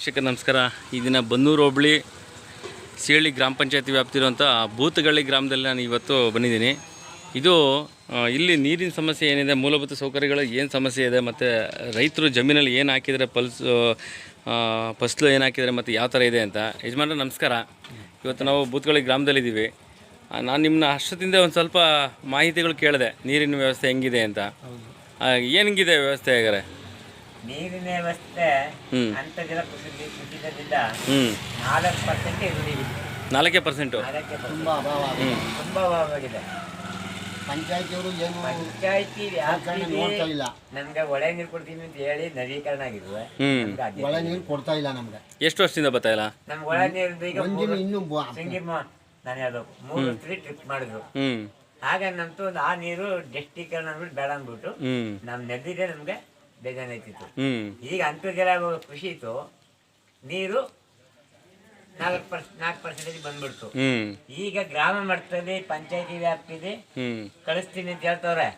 ವೀಕ್ಷಕ ನಮಸ್ಕಾರ. ಈ ದಿನ ಬನ್ನೂರು ಹೋಬಳಿ ಸಿಹಳ್ಳಿ ಗ್ರಾಮ ಪಂಚಾಯತಿ ವ್ಯಾಪ್ತಿರುವಂಥ ಭೂತಗಳ್ಳಿ ಗ್ರಾಮದಲ್ಲಿ ನಾನು ಇವತ್ತು ಬಂದಿದ್ದೀನಿ. ಇದು ಇಲ್ಲಿ ನೀರಿನ ಸಮಸ್ಯೆ ಏನಿದೆ ಮೂಲಭೂತ ಸೌಕರ್ಯಗಳು ಏನು ಸಮಸ್ಯೆ ಇದೆ ಮತ್ತು ರೈತರು ಜಮೀನಲ್ಲಿ ಏನು ಹಾಕಿದರೆ ಪಲ್ಸು ಫಸ್ಲು ಏನು ಹಾಕಿದರೆ ಮತ್ತು ಯಾವ ಥರ ಇದೆ ಅಂತ. ಯಜಮಾನ್ರ ನಮಸ್ಕಾರ. ಇವತ್ತು ನಾವು ಬೂತ್ಗಳ್ಳಿ ಗ್ರಾಮದಲ್ಲಿದ್ದೀವಿ ನಾನು ನಿಮ್ಮನ್ನ ಅಷ್ಟದಿಂದ ಒಂದು ಸ್ವಲ್ಪ ಮಾಹಿತಿಗಳು ಕೇಳಿದೆ ನೀರಿನ ವ್ಯವಸ್ಥೆ ಹೆಂಗಿದೆ ಅಂತ. ಏನು ಏನಿಗಿದೆ ವ್ಯವಸ್ಥೆ ಹೇಗಾರೆ ನೀರಿನ ವ್ಯವಸ್ಥೆ ಅಂತರ್ಜಲ ಕುಸಿದ ಕುಸಿತದಿಂದ ನಾಲ್ಕು ಪರ್ಸೆಂಟ್ ಇರುವುದಿಲ್ಲ ನಾಲ್ಕೇ ಪರ್ಸೆಂಟು ನಾಲ್ಕೇ ತುಂಬ ಅಭಾವ ಆಗಿದೆ. ತುಂಬಾ ಅಭಾವವಾಗಿದೆ ಪಂಚಾಯತಿಯವರು ಏನು ಪಂಚಾಯತಿ ನೋಡ್ತಾ ಇಲ್ಲ. ನಮ್ಗೆ ಒಳ್ಳೆ ನೀರು ಕೊಡ್ತೀನಿ ಅಂತ ಹೇಳಿ ನವೀಕರಣ ಆಗಿದ್ವು. ನಮ್ಗೆ. ಒಳ ನೀರು ಕೊಡ್ತಾ ಇಲ್ಲ ನಮ್ಗೆ. ಎಷ್ಟು ವರ್ಷದಿಂದ ಬರ್ತಾ ಇಲ್ಲ? ನಮ್ಗೆ ಒಳ ನೀರು ಈಗ ಒಂದಿನ ಇನ್ನು ಬ- ಸಿಂಗಿರ್ ನಾನು ಹೇಳ್ಬೇಕು ಮೂರು ಟ್ರಿಪ್ ಮಾಡಿದ್ರು. ಆಗ ನಮ್ದು ಒಂದು ಆ ನೀರು ಡೆಸ್ಟೀಕರಣ ಅಂದ್ಬಿಟ್ಟು ಬೇಡ ಅಂದ್ಬಿಟ್ಟು ಹ್ಞೂ ನಮ್ ನದಿದೆ ನಮ್ಗೆ. ಬೇಜಾರಾಯ್ತಿತ್ತು ಇತ್ತು ಈಗ ಅಂತರ್ಜಲ ಕೃಷಿ ಇತ್ತು. ನೀರು ನಾಲ್ಕು ಪರ್ಸ್ ನಾಲ್ಕು ಪರ್ಸೆಂಟೇಜ್ ಬಂದ್ಬಿಡ್ತು. ಈಗ ಗ್ರಾಮ ಮಟ್ಟದಲ್ಲಿ ಪಂಚಾಯತಿ ವ್ಯಾಪ್ತಿ ಇದೆ ಕಳಿಸ್ತೀನಿ ಅಂತ ಹೇಳ್ತವ್ರೆ.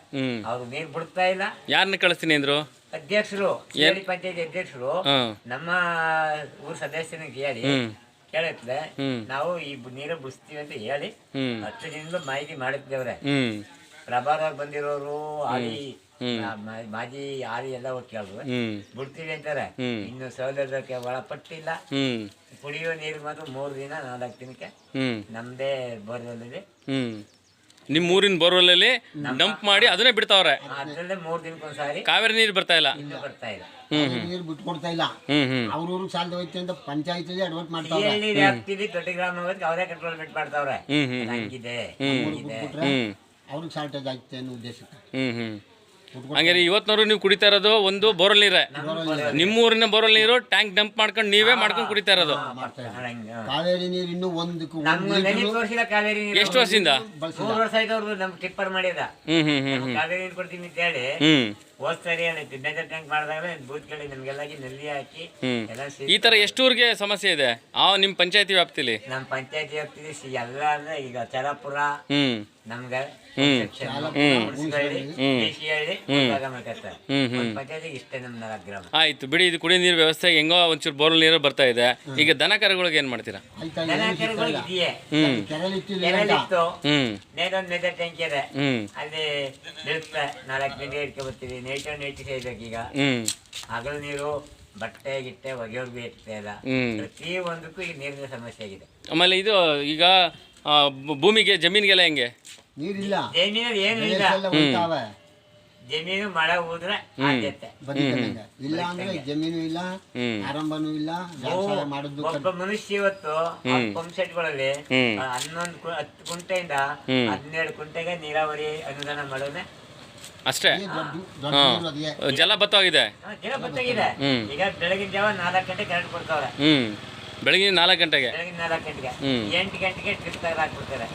ಅವ್ರು ನೀರು ಬಿಡ್ತಾ ಇಲ್ಲ. ಯಾರನ್ನ ಕಳಿಸ್ತೀನಿ ಅಂದ್ರು? ಅಧ್ಯಕ್ಷರು ಪಂಚಾಯತಿ ಅಧ್ಯಕ್ಷರು ನಮ್ಮ ಊರ್ ಸದಸ್ಯನ ಕೇಳಿ ಕೇಳತ್ತೆ ಕೇಳತ್ಲೆ ನಾವು ಈ ನೀರ ಬಿಡಿಸ್ತೀವಿ ಅಂತ ಹೇಳಿ ಹತ್ತು ದಿನದ ಮಾಹಿತಿ ಮಾಡಿದ್ದೇವ್ರೆ ಹ್ಞೂ ಪ್ರಭಾರ ಬಂದಿರೋರು ಆಲಿ ಹ್ಮ್. ಆ, ಮಾಜಿ ಆಡಿ ಎಲ್ಲ ಹೋಗಿ ಕೇಳಿದ್ರು ಬಿಡ್ತೀವಿ ಅಂತಾರೆ. ಇನ್ನು ಸೌಲಭ್ಯಕ್ಕೆ ಒಳಪಟ್ಟಿಲ್ಲ ಕುಡಿಯೋ ನೀರು ಮಾತ್ರ ಮೂರು ದಿನ ನಾಲ್ಕು ದಿನಕ್ಕೆ. ನಮ್ದೇ ಬೋರ್ವೆಲ್ ನಿಮ್ ನಿಮ್ಮ ಊರಿನ ಬೋರ್ವೆಲ್ಲಲ್ಲಿ ಡಂಪ್ ಮಾಡಿ ಅದನ್ನೇ ಬಿಡ್ತಾವ್ರೆ. ಅದ್ರಲ್ಲೇ ಮೂರು ದಿನಕ್ಕೊಂದ್ಸಾರಿ ಕಾವೇರಿ ನೀರು ಬರ್ತಾ ಇಲ್ಲ. ಇನ್ನು ಬರ್ತಾ ಇಲ್ಲ. ನೀರು ಬಿಟ್ಕೊಡ್ತಾ ಇಲ್ಲ. ಅವ್ರ ಅವ್ರವ್ರಿಗೆ ಸಾಲದ ಹೋಯ್ತು ಅಂತ ಪಂಚಾಯತ್ ಅಡ್ವರ್ಟ್ ಮಾಡ್ತಾರೆ ದೊಡ್ಡ ಗ್ರಾಮ ಅವರೇ ಕಂಟ್ರೋಲ್ಮೆಂಟ್ ಮಾಡ್ತಾವ್ರೆ ಹ್ಞೂ ಹ್ಞೂ ಹಂಗಿದೆ ಹ್ಮ್. ಅವ್ರಿಗೆ ಶಾರ್ಟೇಜ್ ಆಯ್ತು ಅನ್ನೋ ಉದ್ದೇಶಕ್ಕೆ. ಹ್ಞೂ ಹ್ಞೂ ಹಂಗಾರೆ ಇವತ್ತಿನವ್ರು ನೀವು ಕುಡಿತಾ ಇರೋದು ಒಂದು ಬೋರಲ್ ನೀರ. ನಿಮ್ಮ ಊರಿನ ಬೋರಲ್ ನೀರು ಟ್ಯಾಂಕ್ ಡಂಪ್ ಮಾಡ್ಕೊಂಡು ನೀವೇ ಮಾಡ್ಕೊಂಡು ಕುಡಿತಾ ಇರೋದು. ಹಂಗೆ. ಕಾವೇರಿ ನೀರು ಇನ್ನೂ ಒಂದಕ್ಕೂ ಒಂದು ನಮ್ಗೆ ನೆನೆ ತೋರಿಸಿಲ್ಲ ಕಾವೇರಿ ನೀರು. ಎಷ್ಟು ವರ್ಷದಿಂದ? ಮೂರು ವರ್ಷ ಆಯ್ತು. ಟಿಪ್ಪರ್ ಮಾಡಿದ. ಹ್ಞೂ ಹ್ಞೂ ಹ್ಞೂ ನಮ್ಗೆ ಕಾವೇರಿ ನೀರು ಕೊಡ್ತೀನಿ ಅಂತ ಹೇಳಿ ಹ್ಞೂ ಹೋದ್ ಸರಿ ಏನೈತಿ ಬೇಜಾರ್ ಟ್ಯಾಂಕ್ ಮಾಡಿದಾಗ ಬೂತ್ ಕಡೆ ನಮ್ಗೆಲ್ಲಾಗಿ ನಲ್ಲಿ ಹಾಕಿ ಹ್ಞೂ ಎಲ್ಲ ಸೇರಿ ಈ ತರ ಎಷ್ಟು ಊರಿಗೆ ಸಮಸ್ಯೆ ಇದೆ? ಆ ನಿಮ್ಮ ಪಂಚಾಯತಿ ವ್ಯಾಪ್ತಿಲಿ? ನಮ್ಮ ಪಂಚಾಯತಿ ಸಿ- ಎಲ್ಲ ಅಂದ್ರೆ ಈಗ ಚರಪುರ ಹ್ಞೂ ನಮ್ಗೆ ಆಯ್ತು ಬಿಡಿ ಇದು ಕುಡಿಯೋ ನೀರು ವ್ಯವಸ್ಥೆ ಹೆಂಗೋ ಒಂಚೂರು ಬೋರ್ವೆಲ್ ನೀರು ಬರ್ತಾ ಇದೆ. ಈಗ ದನ ಕರುಗಳಿಗೆ ಏನ್ ಮಾಡ್ತೀರಾ? ಅಲ್ಲಿ ನಾಲ್ಕು ಗಂಟೆ ನೈಟ್ ಈಗ. ಹಗಲು ನೀರು ಬಟ್ಟೆ ಗಿಟ್ಟೆ ಒಗೆಯೋರ್ಗು ಇರ್ತಾ ಇಲ್ಲ. ಪ್ರತಿ ಒಂದಕ್ಕೂ ಈಗ ನೀರಿನ ಸಮಸ್ಯೆ ಆಗಿದೆ. ಆಮೇಲೆ ಇದು ಈಗ ಆ, ಭೂ- ಭೂಮಿಗೆ ಜಮೀನಿಗೆಲ್ಲ ಹೆಂಗೆ? ನೀರಿಲ್ಲ. ಜಮೀನು ಏನು ಇಲ್ಲ. ಹೋಗ್ತಾವೆ ಜಮೀನು ಮಳೆ ಹೋದ್ರೆ ಆದ್ಯತೆ. ಬದುಕಂಗೆ ಇಲ್ಲ ಅಂದ್ರೆ ಜಮೀನು ಇಲ್ಲ ಹ್ಮ್. ಆರಂಭನೂ ಇಲ್ಲ ವ್ಯವಸಾಯ ಮಾಡೋದು ಒಬ್ಬ ಮನುಷ್ಯ ಇವತ್ತು ಪಂಪ್ ಸೆಟ್ಗಳಲ್ಲಿ ಹ್ಮ್. ಹನ್ನೊಂದು ಗುಂಟೆಯಿಂದ ಹತ್ತು ಕುಂಟೆಯಿಂದ ಹ್ಮ್. ಹನ್ನೆರಡು ಕುಂಟೆಗೆ ನೀರಾವರಿ ಅನುದಾನ ಮಾಡೋದೇ ಅಷ್ಟೇ? ಜಲ ಬತ್ತಾಗಿದೆ ಹ್ಮ್. ಈಗ ಬೆಳಗಿನ ಜಾವ ನಾಲ್ಕು ಗಂಟೆ ಕರೆಂಟ್ ಕೊಡ್ತಾವ್ರೆ ಹ್ಮ್. ಬೆಳಗಿನ ನಾಲ್ಕು ಗಂಟೆಗೆ? ಬೆಳಗಿನ ನಾಲ್ಕು ಗಂಟೆಗೆ. ಹ್ಮ್. ಎಂಟು ಗಂಟೆಗೆ ಟ್ರಿಪ್ ತೆಗೆದು ಹಾಕ್ಬಿಡ್ತಾರೆ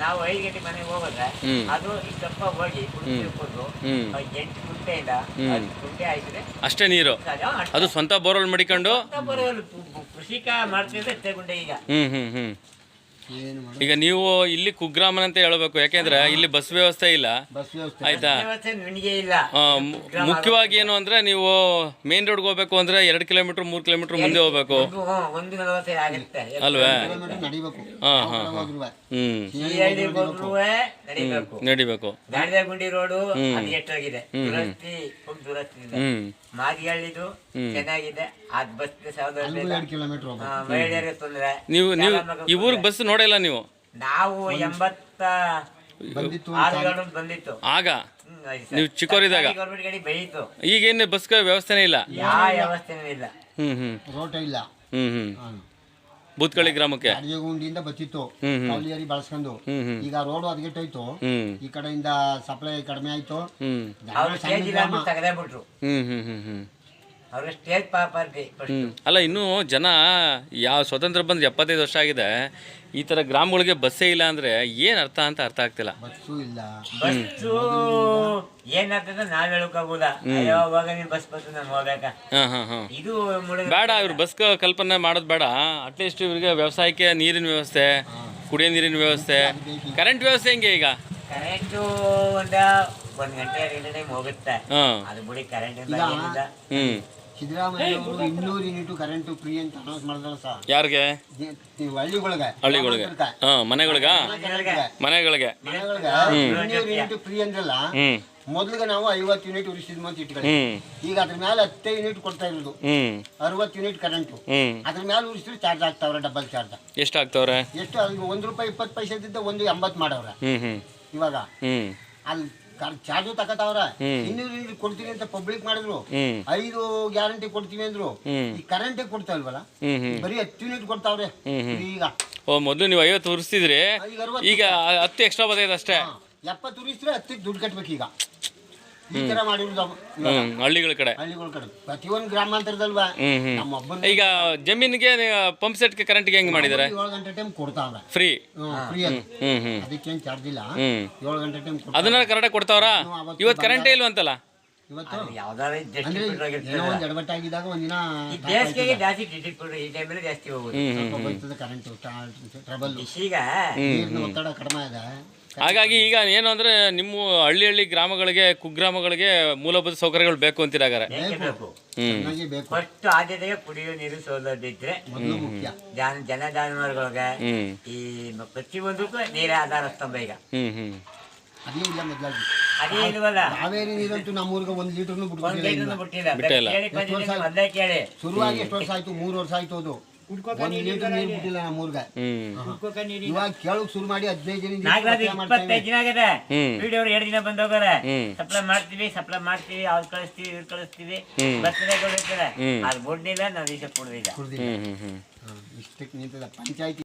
ನಾವು ಐದು ಗಂಟೆ ಮನೆಗೆ ಹೋಗೋದ್ರೆ ಹ್ಮ್. ಅದು ಇಷ್ಟಪ್ಪ ಹೋಗಿ ಕುಡಿದು ಎಂಟು ಇಲ್ಲ ಗುಂಟೆ ಆಯ್ತದೆ. ಅಷ್ಟೇ ನೀರು? ಅದು ಸ್ವಂತ ಬೋರ್ವೆಲ್ ಮಡಿಕೊಂಡು? ಕೃಷಿಕ ಮಾಡ್ತಿದ್ರೆ ಈಗ. ಹ್ಮ್ ಹ್ಮ್ ಮಾಡೋದು ಈಗ ನೀವು ಇಲ್ಲಿ ಕುಗ್ರಾಮನ್ ಅಂತ ಹೇಳ್ಬೇಕು ಯಾಕೆಂದ್ರೆ ಇಲ್ಲಿ ಬಸ್ ವ್ಯವಸ್ಥೆ ಇಲ್ಲ. ಬಸ್ ವ್ಯವಸ್ಥೆ ಆಯ್ತಾ? ಆ, ಮು- ಮುಖ್ಯವಾಗಿ ಏನು ಅಂದ್ರೆ ನೀವು ಮೇನ್ ರೋಡ್ ಹೋಗ್ಬೇಕು ಅಂದ್ರೆ ಎರಡ್ ಕಿಲೋಮೀಟರ್ ಮೂರ್ ಕಿಲೋಮೀಟರ್ ಮುಂದೆ ಹೋಗ್ಬೇಕು. ಒಂದು ಹ್ಮ್, ಒಂದು ನಲವತ್ತೈದು ಆಗುತ್ತೆ. ಅಲ್ವೇ? ನಡಿಬೇಕು. ಹಾ, ಹಾ, ಹಾ. ಹ್ಮ್. ಈ ಹಳ್ಳಿ ಹೋದ್ರುವೆ ನಡಿಬೇಕು. ನಡಿಬೇಕು. ಗಾಡಿದ ಗುಂಡಿ ರೋಡು ಹ್ಮ್. ಅದು ಎಷ್ಟೋಗಿದೆ? ದುರಸ್ತಿ ಫುಲ್ ದುರಸ್ತಿ ಇದೆ ಹ್ಮ್. ಮಾದಿಹಳ್ಳಿದು ಹ್ಮ್. ಚೆನ್ನಾಗಿದೆ. ಅದ್ ಬಸ್ ಎರಡು ಕಿಲೋಮೀಟರ್ ಮಹಿಳೆಯರಿಗೆ ತೊಂದ್ರೆ. ನೀವು ನೀವು ಈ ಊರಿಗೆ ಬಸ್ ನೋಡಿಲ್ಲ ನೀವು? ನಾವು ಎಂಬತ್ತ ಬಂದಿತ್ತು ಆರು ಗಂಟೆ ಬಂದಿತ್ತು. ಆಗ. ನೀವು ಚಿಕ್ಕವರಿದ್ದಾಗ ಸರ್ಕಾರಿ ಗೌರ್ಮೆಂಟ್ ಗಾಡಿ ಬೆಳೀತು ಈಗೇನು ಬಸ್ ವ್ಯವಸ್ಥೆನೇ ಇಲ್ಲ? ಯಾವ ವ್ಯವಸ್ಥೆನೂ ಇಲ್ಲ. ಹ್ಮ್ ಹ್ಮ್. ರೋಟ ಇಲ್ಲ. ಹ್ಮ್ ಹ್ಮ್. ಹಾ. ಬೂತ್ಕಳ್ಳಿ ಗ್ರಾಮಕ್ಕೆ? ಅಡಿಗೆ ಗುಂಡಿಯಿಂದ ಬಚ್ಚಿತ್ತು. ಕೌಲಿಯರಿ ಬಳಸ್ಕೊಂಡು. ಈಗ ರೋಡ್ ಅದಗೆಟ್ಟೋಯ್ತು ಹ್ಮ್. ಈ ಕಡೆಯಿಂದ ಸಪ್ಲೈ ಕಡಿಮೆ ಆಯ್ತು. ಹ್ಮ್. ಅವ್ರು ಸಣ್ಣ ಸ್ಟೇಜ್ ಇಲ್ಲ ತೆಗೆದೇ ಬಿಟ್ರು. ಹ್ಮ್ ಹ್ಮ್ ಹ್ಮ್ ಹ್ಮ್. ಸ್ಟೇಜ್ ಅಲ್ಲ ಇನ್ನೂ ಜನ ಯಾವ ಸ್ವತಂತ್ರ ಬಂದ್ ಎಪ್ಪತ್ತೈದು ವರ್ಷ ಆಗಿದೆ ಈ ತರ ಗ್ರಾಮಗಳಿಗೆ ಬಸ್ಸೇ ಇಲ್ಲ ಅಂದ್ರೆ ಏನು ಅರ್ಥ ಅಂತ ಅರ್ಥ ಆಗ್ತಿಲ್ಲ. ಬಸ್ಸು ಇಲ್ಲ. ಬಸ್ಸು ಏನಾಗ್ತದೆ ನಾವ್ ಹೇಳಕ್ಕಾಗೂದ ಅಯ್ಯೋ ಅವಾಗ ನೀನ್ ಬಸ್ ಬಸ್ ನಾನು ಹೋಗ್ಬೇಕಾ? ಹಾಂ ಹಾಂ ಹಾಂ. ಇದು ಮುಳುಗ ಬೇಡ ಇವ್ರ ಬಸ್ ಕಲ್ಪನೆ ಮಾಡೋದು ಬೇಡ. ಅಟ್ಲೀಸ್ಟ್ ಇವ್ರಿಗೆ ವ್ಯವಸಾಯಕ್ಕೆ ನೀರಿನ ವ್ಯವಸ್ಥೆ ಕುಡಿಯೋ ನೀರಿನ ವ್ಯವಸ್ಥೆ ಕರೆಂಟ್ ವ್ಯವಸ್ಥೆ ಹೆಂಗೆ ಈಗ? ಕರೆಂಟು ಒಂದ ಒಂದ್ ಗಂಟೆ ಎರಡು ಗಂಟೆ ಟೈಮ್ ಹೋಗುತ್ತೆ. ಹಾಂ. ಅದು ಬಿಡಿ ಕರೆಂಟ್ ಇಲ್ಲ. ಏನಿಲ್ಲ ಹ್ಞೂ ಸಿದ್ದರಾಮಯ್ಯ ಅವರು ಇನ್ನೂರು ಯೂನಿಟ್ ಕರೆಂಟ್ ಫ್ರೀ ಅಂತ ಅನೌನ್ಸ್ ಮಾಡಿದ್ರಲ್ಲ ಸರ್. ಯಾರಿಗೆ? ಹಳ್ಳಿಗಳಿಗೆ. ಹಳ್ಳಿಗಳಿಗೆ. ಹಾಂ ಮನೆಗಳಿಗ? ಮನೆಗಳಿಗೆ. ಮನೆಗಳಿಗೆ. ಇನ್ನೂರು ಯೂನಿಟ್ ಫ್ರೀ ಅಂದ್ರಲ್ಲ ಮೊದ್ಲಿಗೆ ನಾವು ಐವತ್ತು ಯೂನಿಟ್ ಉರಿಸಿದ್ವಿ ಅಂತ ಇಟ್ಕೊಳ್ಳಿ. ಈಗ ಅದ್ರ ಮೇಲೆ ಹತ್ತೇ ಯೂನಿಟ್ ಕೊಡ್ತಾ ಇರೋದು. ಅರವತ್ತು ಯೂನಿಟ್ ಕರೆಂಟು. ಅದ್ರ ಮೇಲೆ ಉರಿಸಿದ್ರೆ ಚಾರ್ಜ್ ಆಗ್ತಾವ್ರೆ ಡಬಲ್ ಚಾರ್ಜ್. ಎಷ್ಟು ಆಗ್ತಾವ್ರೆ ಎಷ್ಟು ಒಂದು ರೂಪಾಯಿ ಇಪ್ಪತ್ತು ಪೈಸೆದಿದ್ದ ಒಂದು ಎಂಬತ್ತು ಮಾಡವ್ರೆ. ಇವಾಗ ಅಲ್ಲಿ ಚಾರ್ಜು ತಕತಾವ್ರ. ಇನ್ನೂರು ಯೂನಿಟ್ ಕೊಡ್ತೀನಿ ಅಂತ ಪಬ್ಲಿಕ್ ಮಾಡಿದ್ರು. ಐದು ಗ್ಯಾರಂಟಿ ಕೊಡ್ತೀವಿ ಅಂದ್ರು. ಈ ಕರೆಂಟ್ ಕೊಡ್ತಾ ಇಲ್ವಲ್ಲ? ಬರೀ ಹತ್ತು ಯೂನಿಟ್ ಕೊಡ್ತಾವ್ರೆ. ಈಗ. ಓ ಮೊದಲು ನೀವು ಐವತ್ತು ಉರಿಸ್ತಿದ್ರಿ ಈಗ ಹತ್ತು ಎಕ್ಸ್ಟ್ರಾ ಬರ್ತೈತೆ ಅಷ್ಟೇ ಎಪ್ಪತ್ತು ಉರಿಸಿದ್ರೆ ಹತ್ತಿಗೆ ದುಡ್ಡು ಕಟ್ಬೇಕು ಈಗ ಈ ತರ ಮಾಡಿರೋದು ಹಳ್ಳಿಗಳ ಕಡೆ. ಹಳ್ಳಿಗಳ ಕಡೆ. ಪ್ರತಿಯೊಂದು ಗ್ರಾಮಾಂತರದಲ್ವಾ? ಈಗ ಜಮೀನಿಗೆ ಪಂಪ್ ಸೆಟ್ಗೆ ಕರೆಂಟ್ಗೆ ಹೆಂಗೆ ಮಾಡಿದ್ದಾರೆ ಏಳು ಗಂಟೆ ಟೈಮ್ ಕೊಡ್ತಾವ್ರೆ. ಫ್ರೀ ಫ್ರೀ ಅದು ಅದಕ್ಕೇನು ಚಾರ್ಜ್ ಇಲ್ಲ. ಹ್ಞೂ ಏಳು ಗಂಟೆ ಟೈಮ್ ಅದನ್ನ ಕರೆಕ್ಟಾಗಿ ಕೊಡ್ತಾವ್ರಾ? ಇವತ್ತು ಕರೆಂಟೇ ಇಲ್ವಂತಲ್ಲ ಇವತ್ತು ಯಾವ್ದಾರ ಅಂದ್ರೆ ಡಿಸ್ಟ್ರಿಬ್ಯೂಟರ್ ಏನೋ ಆಗಿರ್ತದೆ ಒಂದು ಎಡವಟ್ಟಾಗಿದ್ದಾಗ ಒಂದಿನ ಬೇಸಿಗೆಗೆ ಜಾಸ್ತಿ ಡಿಸ್ಟ್ರಿಬ್ಯೂಟರ್ ಈ ಟೈಮಲ್ಲಿ ಜಾಸ್ತಿ ಹೋಗುದು ಬರ್ತದೆ ಕರೆಂಟ್ ಟ್ರಬಲ್ ಬಿಸಿಗ ನೀರಿನ ಒತ್ತಡ ಕಡಿಮೆ ಇದೆ ಹಾಗಾಗಿ ಈಗ ಏನು ಅಂದ್ರೆ ನಿಮ್ಮ ಹಳ್ಳಿ ಹಳ್ಳಿ ಗ್ರಾಮಗಳಿಗೆ ಕುಗ್ರಾಮಗಳಿಗೆ ಮೂಲಭೂತ ಸೌಕರ್ಯಗಳು ಬೇಕು ಅಂತಿದ್ದಾರೆ ಬೇಕೇ ಚೆನ್ನಾಗಿ ಬೇಕು. ಫಸ್ಟ್ ಆದ್ಯತೆಗೆ ಕುಡಿಯುವ ನೀರು ಸೌಲಭ್ಯ ಇದ್ರೆ ಮೊದಲು ಮುಖ್ಯ. ಜಾನ ಜನ ಜಾನುವಾರುಗಳಿಗೆ ಹ್ಮ್. ಈ ಮ- ಪ್ರತಿಯೊಂದಕ್ಕೂ ನೀರೇ ಆಧಾರ ಸ್ತಂಭ ಈಗ. ಹ್ಮ್ ಹ್ಮ್. ಅದೇ ಇಲ್ಲ ಮೊದಲಾಗಿ. ಅದೇ ಇಲ್ವಲ್ಲ ಕಾವೇರಿ ನೀರಂತೂ ನಮ್ಮೂರಿಗೆ ಒಂದು ಲೀಟರ್ನು ಒಂದ್ ಲೀಟರ್ನು ಇನ್ನು. ಬಿಟ್ಟಿಲ್ಲ. ಬಿಟ್ಟಿಲ್ಲ. ಕೇಳಿ ಬಂದಿದ್ದೀನಿ, ಒಂದೇ ಕೇಳಿ. ಶುರುವಾಗಿ ಎಷ್ಟು ವರ್ಷ ಆಯ್ತು? ಮೂರು ವರ್ಷ ಆಯ್ತು ಅದು. ಬಿಟ್ಟಿಲ್ಲ ನಮ್ಮೂರ್ಗೆ ಹ್ಮ್. ಇವಾಗ ಕೇಳಕ್ ಶುರು ಮಾಡಿ ಹದಿನೈದು ದಿನದಿಂದ ನಾಗರಾಜ್ ಸಪ್ಲೈ ಮಾಡ್ತಾ ಇಪ್ಪತ್ತೈದು ದಿನ ಆಗಿದೆ. ಹ್ಮ್. ವಿಡಿಯೋ ಎರಡು ದಿನ ಬಂದೋಗಾರೆ ಹ್ಮ್. ಸಪ್ಲೈ ಮಾಡ್ತೀವಿ ಸಪ್ಲೈ ಮಾಡ್ತೀವಿ ಅವ್ರು ಕಳಿಸ್ತೀವಿ ಇವ್ರು ಕಳಿಸ್ತೀವಿ. ಬರ್ತದೆ ಕೊಡಿರ್ತಾರೆ. ಅದು ನಾವು ಕೊಡುದಿಲ್ಲ. ಕುಡ್ದಿಲ್ಲ. ಇಷ್ಟಕ್ಕೆ ನಿಂತದ. ಪಂಚಾಯತಿ